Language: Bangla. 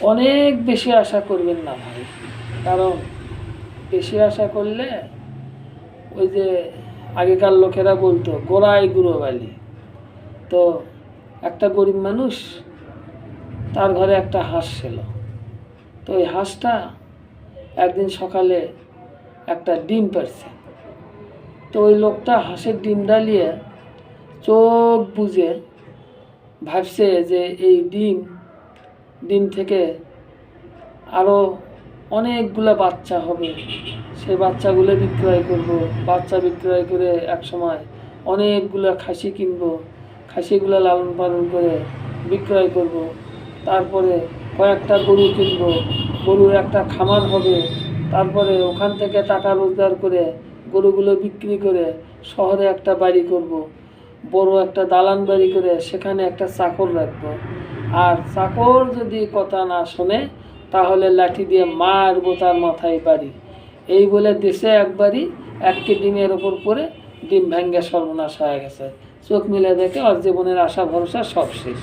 অনেক বেশি আশা করবেন না ভাই। কারণ বেশি আশা করলে ওই যে আগেকার লোকেরা বলতো, গোড়ায় গুঁড়ো বালি। তো একটা গরিব মানুষ, তার ঘরে একটা হাঁস ছিল। তো ওই হাঁসটা একদিন সকালে একটা ডিম পারছে তো ওই লোকটা হাঁসের ডিম ডালিয়ে চোখ বুঝে ভাবছে যে এই ডিম ডিম থেকে আরও অনেকগুলো বাচ্চা হবে। সেই বাচ্চাগুলো বিক্রয় করব। বাচ্চা বিক্রয় করে এক সময় অনেকগুলো খাসি কিনবো। খাসিগুলো লালন পালন করে বিক্রয় করব। তারপরে কয়েকটা গরু কিনবো। গরুর একটা খামার হবে। তারপরে ওখান থেকে টাকা রোজগার করে গরুগুলো বিক্রি করে শহরে একটা বাড়ি করব। বড় একটা দালান বাড়ি করে সেখানে একটা চাকর রাখব। আর চাকর যদি কথা না শোনে, তাহলে লাঠি দিয়ে মারবো তার মাথায় বাড়ি। এই বলে দেশে একবারই একটি ডিমের ওপর পরে ডিম ভেঙ্গে সর্বনাশ হয়ে গেছে। চোখ মিলে দেখে ওর জীবনের আশা ভরসা সব শেষ।